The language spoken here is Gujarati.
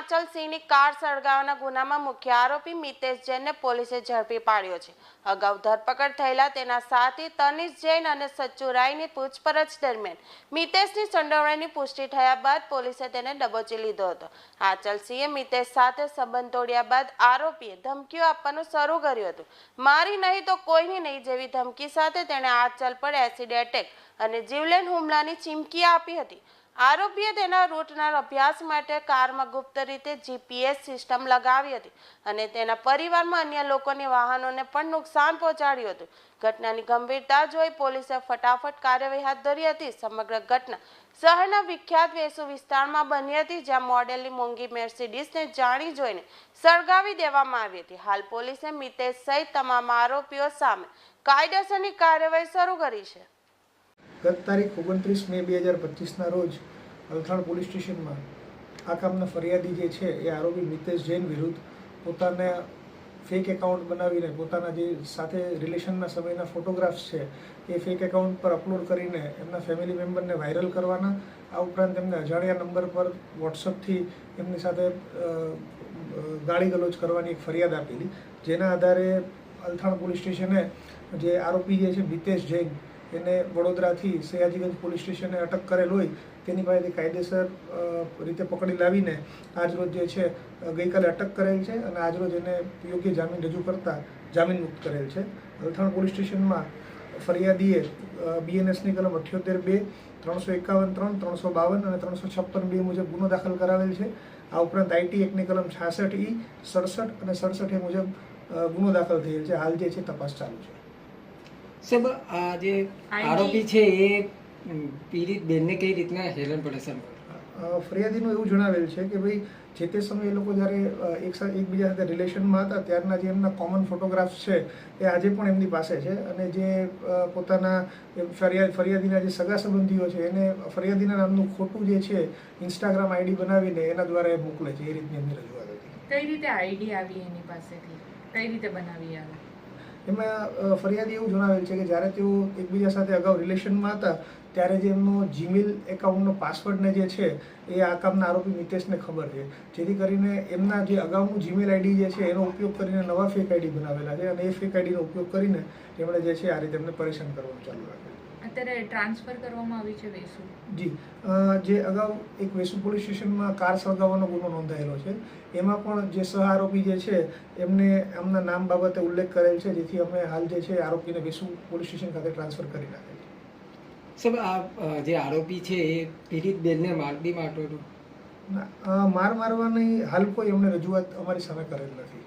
વ્યક્તિની કાર સળગાવવાના ગુનામાં મુખ્ય આરોપી મિતેશ જૈનને પોલીસે ઝડપી પાડ્યો છે. અગાઉ ધરપકડ થયેલા તેના સાથી તનિષ જૈન અને સચ્ચુ રાયની પૂછપરછ દરમિયાન મિતેશની સંડોવણીની પુષ્ટિ થયા બાદ પોલીસે તેને દબોચી લીધો હતો. આચલસિંહે મિતેશ સાથે સંબંધ તોડ્યા બાદ આરોપીએ ધમકીઓ આપવાનું શરૂ કર્યું હતું. મારી નહીં તો કોઈની નહીં જેવી ધમકી સાથે તેણે આચલ પર એસિડ એટેક અને જીવલેણ હુમલાની ચીમકી આપી હતી. આરોપીએ તેના રૂટના અભ્યાસ માટે કારમાં ગુપ્ત રીતે જીપીએસ સિસ્ટમ લગાવી હતી અને તેના પરિવારમાં અન્ય લોકોની વાહનોને પણ નુકસાન પહોંચાડ્યું હતું. ઘટનાની ગંભીરતા જોઈ પોલીસે ફટાફટ કાર્યવાહી હાથ ધરી હતી. સમગ્ર ઘટના શહેરના વિખ્યાત વેસુ વિસ્તારમાં બની હતી, જ્યાં મોડેલની મોંઘી મેર્સિડીઝને જાણી જોઈને સળગાવી દેવામાં આવી હતી. હાલ પોલીસે મિતેશ સહિત તમામ આરોપીઓ સામે કાયદેસરની કાર્યવાહી શરૂ કરી છે. ગત તારીખ ઓગણત્રીસ મે બે હજાર પચીસના રોજ અલથાણ પોલીસ સ્ટેશનમાં આ કામના ફરિયાદી જે છે એ આરોપી મિતેશ જૈન વિરુદ્ધ પોતાને ફેક એકાઉન્ટ બનાવીને પોતાના જે સાથે રિલેશનના સમયના ફોટોગ્રાફ્સ છે, એ ફેક એકાઉન્ટ પર અપલોડ કરીને એમના ફેમિલી મેમ્બરને વાયરલ કરવાના. આ ઉપરાંત એમને અજાણ્યા નંબર પર વોટ્સઅપથી એમની સાથે ગાળી ગલોચ કરવાની એક ફરિયાદ આપેલી, જેના આધારે અલથાણ પોલીસ સ્ટેશને જે આરોપી જે છે મિતેશ જૈન એને વડોદરાથી સયાજીગંજ પોલીસ સ્ટેશને અટક કરેલ હોય, તેની પાસેથી કાયદેસર રીતે પકડી લાવીને આજરોજ જે છે ગઈકાલે અટક કરેલ છે અને આજરોજ એને યોગ્ય જામીન રજૂ કરતા જામીન મુક્ત કરેલ છે. અલથાણ પોલીસ સ્ટેશનમાં ફરિયાદીએ બીએનએસની કલમ અઠ્યોતેર બે, ત્રણસો એકાવન ત્રણ, ત્રણસો બાવન અને ત્રણસો છપ્પન બે મુજબ ગુનો દાખલ કરાવેલ છે. આ ઉપરાંત આઈટી એકની કલમ છાસઠ ઈ, સડસઠ અને સડસઠ એ મુજબ ગુનો દાખલ થયેલ છે. હાલ જે છે, તપાસ ચાલુ છે. સાહેબ આ જે આરોપી છે એ પીડિત બેનને કઈ રીતના હેરાન પરેશાન ફરિયાદીનું એવું જણાવેલ છે કે ભાઈ જે તે સમયે એ લોકો જ્યારે એક સાથે એકબીજા સાથે રિલેશનમાં હતા ત્યારના જે એમના કોમન ફોટોગ્રાફ્સ છે એ આજે પણ એમની પાસે છે અને જે પોતાના ફરિયાદ ફરિયાદીના જે સગા સંબંધીઓ છે એને ફરિયાદીના નામનું ખોટું જે છે ઇન્સ્ટાગ્રામ આઈડી બનાવીને એના દ્વારા એ મોકલે છે એ રીતની એમની રજૂઆત હતી. કઈ રીતે આઈડી આવી એની પાસેથી? કઈ રીતે બનાવી આવે? એમાં ફરિયાદી એવું જણાવેલ છે કે જ્યારે તેઓ એકબીજા સાથે અગાઉ રિલેશનમાં હતા, ત્યારે જે એમનો જીમેલ એકાઉન્ટનો પાસવર્ડને જે છે, એ આ કામના આરોપી મિતેશને ખબર છે. જેથી કરીને એમના જે અગાઉનું જીમેલ આઈડી જે છે, એનો ઉપયોગ કરીને નવા ફેક આઈડી બનાવેલા છે અને એ ફેક આઈડીનો ઉપયોગ કરીને એમણે જે છે, આ રીતે એમને પરેશાન કરવાનું ચાલુ રાખેલ અત્યારે ટ્રાન્સફર કરવામાં આવી છે વેસુ. જી જે અગાઉ એક વેસુ પોલીસ સ્ટેશનમાં કાર સળગાવવાનો ગુનો નોંધાયેલો છે. એમાં પણ જે સહ આરોપી જે છે એમને એમના નામ બાબતે ઉલ્લેખ કરેલ છે જેથી અમે હાલ જે છે આરોપીને વેસુ પોલીસ સ્ટેશન ખાતે ટ્રાન્સફર કરી નાખેલ છે. સર આ જે આરોપી છે એ પીડિત બેનને મારબી મારતો હતો? ના, માર મારવાની હાલ કોઈ એમને રજૂઆત અમારી સામે કરેલ નથી.